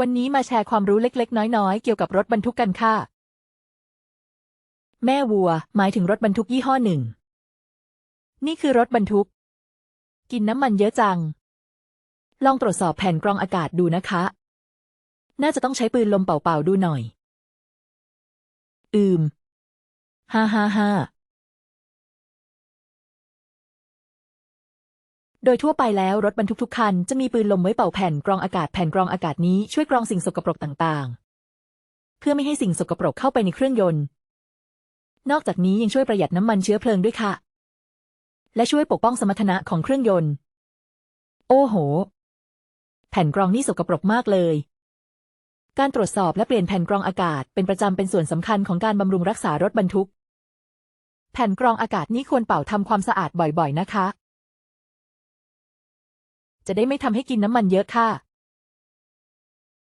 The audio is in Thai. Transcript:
วันนี้มาแชร์ความรู้เล็กๆ น้อยๆ เกี่ยวกับรถบรรทุกกันค่ะ แม่วัว หมายถึงรถบรรทุกยี่ห้อหนึ่ง นี่คือรถบรรทุก กินน้ำมันเยอะจัง ลองตรวจสอบแผ่นกรองอากาศดูนะคะ น่าจะต้องใช้ปืนลมเป่าๆดูหน่อย อืม ฮ่าฮ่าฮ่า โดยทั่วไปแล้วรถบรรทุกทุกคันจะมีปืนลมไว้เป่าแผ่นกรองอากาศแผ่นกรองอากาศนี้ช่วยกรองสิ่งสกปรกต่างๆ เพื่อไม่ให้สิ่งสกปรกเข้าไปในเครื่องยนต์ นอกจากนี้ยังช่วยประหยัดน้ำมันเชื้อเพลิงด้วยค่ะ และช่วยปกป้องสมรรถนะของเครื่องยนต์ โอ้โห แผ่นกรองนี่สกปรกมากเลย การตรวจสอบและเปลี่ยนแผ่นกรองอากาศเป็นประจำเป็นส่วนสำคัญของการบำรุงรักษารถบรรทุก แผ่นกรองอากาศนี้ควรเป่าทำความสะอาดบ่อยๆ นะคะ จะได้ไม่ทำให้กินน้ำมันเยอะค่ะ